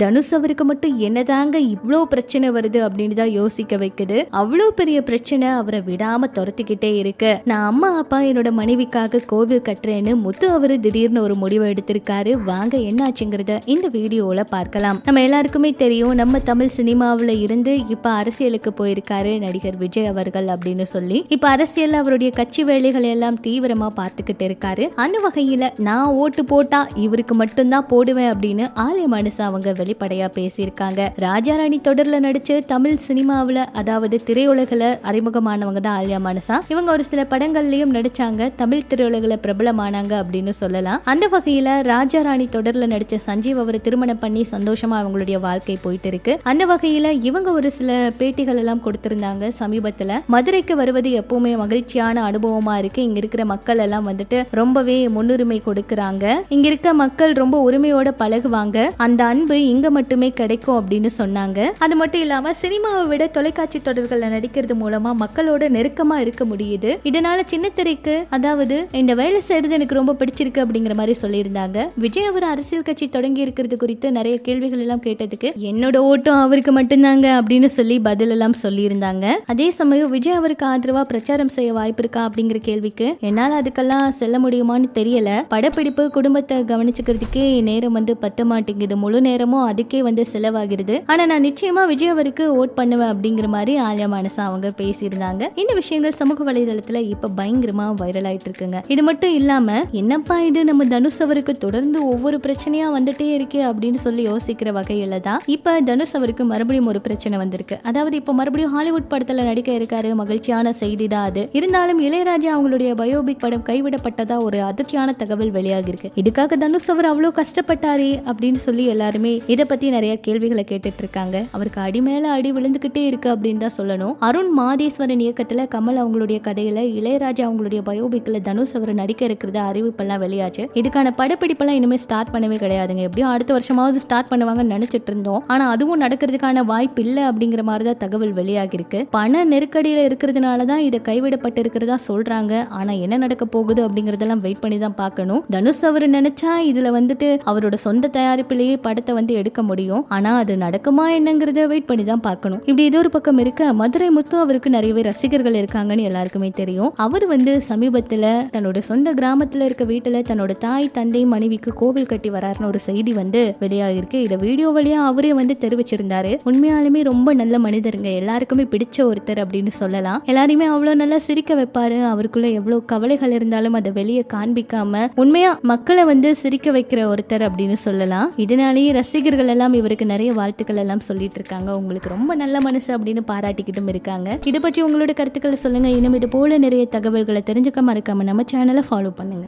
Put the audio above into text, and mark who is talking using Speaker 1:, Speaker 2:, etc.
Speaker 1: தனுஷ் அவருக்கு மட்டும் என்னதாங்க இவ்வளோ பிரச்சனை வருது அப்படின்னு தான் யோசிக்க வைக்குது. அவ்வளோ பெரிய பிரச்சனை அவரை விடாம துரத்திக்கிட்டே இருக்கு. நான் அம்மா அப்பா என்னோட மனைவிக்காக கோவில் கட்டுறேன்னு முத்து அவரு திடீர்னு ஒரு முடிவு எடுத்திருக்காரு. வாங்க என்னாச்சுங்கிறத இந்த வீடியோல பார்க்கலாம். நம்ம எல்லாருக்குமே தெரியும் நம்ம தமிழ் சினிமாவில் இருந்து இப்ப அரசியலுக்கு போயிருக்காரு நடிகர் விஜய் அவர்கள் அப்படின்னு சொல்லி. இப்ப அரசியல் அவருடைய கட்சி வேலைகள் எல்லாம் தீவிரமா பார்த்துக்கிட்டு இருக்காரு. அந்த வகையில நான் ஓட்டு போட்டா இவருக்கு மட்டும்தான் போடுவேன் அப்படின்னு ஆலய மனசு அவங்க வெளிப்படையா பேசியிருக்காங்க. ராஜா ராணி தொடர்ல நடிச்சு தமிழ் சினிமாவில் அதாவது திரையுலகில் அறிமுகமானவங்க தான் ஆலியா மனசா. இவங்க ஒரு சில படங்கள்லயும் நடிச்சாங்க. தமிழ் திரையுலகில் பிரபலமானாங்க அப்படின்னு சொல்லலாம். அந்த வகையில ராஜாராணி தொடர்ல நடிச்ச சஞ்சீவ் அவர் திருமணம் பண்ணி சந்தோஷமா அவங்களுடைய வாழ்க்கை போயிட்டு இருக்கு அந்த வகையில இவங்க ஒரு சில பேட்டிகள் எல்லாம் கொடுத்திருந்தாங்க சமீபத்துல. மதுரைக்கு வருவது எப்பவுமே மகிழ்ச்சியான அனுபவமா இருக்கு. இங்க இருக்கிற மக்கள் எல்லாம் வந்துட்டு ரொம்பவே முன்னுரிமை கொடுக்கறாங்க. இங்க இருக்க மக்கள் ரொம்ப உரிமையோட பழகுவாங்க. அந்த அன்பு இங்க மட்டுமே கிடைக்கும் அப்படின்னு சொன்னாங்க. அது மட்டும் இல்லாம சினிமாவை விட தொலைக்காட்சி தொடர்களில் நடிக்கிறது மூலமா மக்களோட நெருக்கமா இருக்க முடியுது. இதனால சின்ன திரைக்கு அதாவது இந்த வேலை செய்யறது எனக்கு ரொம்ப பிடிச்சிருக்கு அப்படிங்கிற மாதிரி சொல்லியிருந்தாங்க. விஜய் அவர் அரசியல் கட்சி தொடங்கி இருக்கிறது குறித்து நிறைய கேள்விகள் எல்லாம் கேட்டதுக்கு என்னோட ஓட்டம் அவருக்கு மட்டும்தாங்க அப்படின்னு சொல்லி பதில் எல்லாம் சொல்லியிருந்தாங்க. அதே சமயம் விஜய் அவருக்கு ஆதரவா பிரச்சாரம் செய்ய வாய்ப்பு இருக்கா அப்படிங்கிற கேள்விக்கு என்னால் அதுக்கெல்லாம் செல்ல முடியுமான்னு தெரியல. படப்பிடிப்பு குடும்பத்தை கவனிச்சுக்கிறதுக்கே நேரம் வந்து பத்த மாட்டேங்குது முழு நேரம் நேரமும் அதுக்கே வந்து செலவாகிறது. ஆனா நான் நிச்சயமா விஜய் அவருக்கு ஓட் பண்ணுவேன் அப்படிங்கிற மாதிரி ஆலியா மனசா அவங்க பேசியிருந்தாங்க. இந்த விஷயங்கள் சமூக வலைதளத்துல இப்ப பயங்கரமா வைரல் ஆயிட்டு இருக்குங்க. இது மட்டும் இல்லாம என்னப்பா இது? நம்ம தனுஷ் அவருக்கு தொடர்ந்து ஒவ்வொரு பிரச்சனையா வந்துட்டே இருக்கே அப்படின்னு சொல்லி யோசிக்கிற வகையில தான் இப்ப தனுஷ் அவருக்கு மறுபடியும் ஒரு பிரச்சனை வந்திருக்கு. அதாவது இப்போ மறுபடியும் ஹாலிவுட் படத்துல நடிக்க இருக்காரு மகிழ்ச்சியான செய்தி தான் அது. இருந்தாலும் இளையராஜா அவங்களுடைய பயோபிக் படம் கைவிடப்பட்டதா ஒரு அதிர்ச்சியான தகவல் வெளியாகிருக்கு இதுக்காக தனுஷ் அவர் அவ்வளவு கஷ்டப்பட்டாரே அப்படின்னு சொல்லி எல்லாருமே இதை பத்தி நிறைய கேள்விகளை கேட்டுட்டு இருக்காங்க. அவருக்கு அடி மேல அடி விழுந்துகிட்டே இருக்கு அப்படின்னு தான் சொல்லணும். அருண் மாதேஸ்வரன் இயக்கத்துல கமல் அவங்களுடைய கதையில இளையராஜா அவங்களுடைய பயோபிக்ல தனுஷ் அவர் நடிக்க இருக்கிறத அறிவிப்பெல்லாம் வெளியாச்சு. இதுக்கான படப்பிடிப்பெல்லாம் இனிமே ஸ்டார்ட் பண்ணவே கிடையாதுங்க. எப்படியும் அடுத்த வருஷமாவது ஸ்டார்ட் பண்ணுவாங்கன்னு நினைச்சிட்டு இருந்தோம். ஆனா அதுவும் நடக்கிறதுக்கான வாய்ப்பு இல்லை அப்படிங்கிற மாதிரி தான் தகவல் வெளியாகி இருக்கு பண நெருக்கடியில இருக்கிறதுனால தான் இதை கைவிடப்பட்டு இருக்கிறதா சொல்றாங்க. ஆனா என்ன நடக்க போகுது அப்படிங்கறதெல்லாம் வெயிட் பண்ணி தான் பார்க்கணும். தனுஷ் அவர் நினைச்சா இதுல வந்துட்டு அவரோட சொந்த தயாரிப்பிலேயே படத்தை வந்து எடுக்க முடியும். ஆனா அது நடக்குமா என்னங்கிறத வெயிட் பண்ணி தான் பார்க்கணும். இப்படி ஏதோ ஒரு பக்கம் இருக்க. மதுரை முத்து அவருக்கு நிறையவே ரசிகர்கள் இருக்காங்கன்னு எல்லாருக்குமே தெரியும். அவர் வந்து சமீபத்துல தன்னோட சொந்த கிராமத்துல இருக்க வீட்டுல தன்னோட தாய் தந்தை மனைவிக்கு கோவில் கட்டி வராருன்னு ஒரு செய்தி வந்து வெளியாகிருக்கு இதை வீடியோ வழியா அவரே வந்து தெரிவிச்சிருந்தாரு. உண்மையாலுமே ரொம்ப நல்ல மனிதருங்க. எல்லாருக்குமே பிடிச்ச ஒருத்தர் அப்படின்னு சொல்லலாம். எல்லாரையுமே அவ்வளவு நல்லா சிரிக்க வைப்பாரு. அவருக்குள்ள எவ்வளவு கவலைகள் இருந்தாலும் அதை வெளியே காண்பிக்காம உண்மையா மக்களை வந்து சிரிக்க வைக்கிற ஒருத்தர் அப்படின்னு சொல்லலாம். இதனாலேயே ரசிகர்கள் எல்லாம் இவருக்கு நிறைய வாழ்த்துக்கள் எல்லாம் சொல்லிட்டு இருக்காங்க உங்களுக்கு ரொம்ப நல்ல மனசு அப்படின்னு பாராட்டிக்கிட்டும் இருக்காங்க. இதை பற்றி உங்களோட கருத்துக்களை சொல்லுங்க. இன்னும் இது போல நிறைய தகவல்களை தெரிஞ்சுக்க மறக்காம நம்ம சேனலை ஃபாலோ பண்ணுங்க.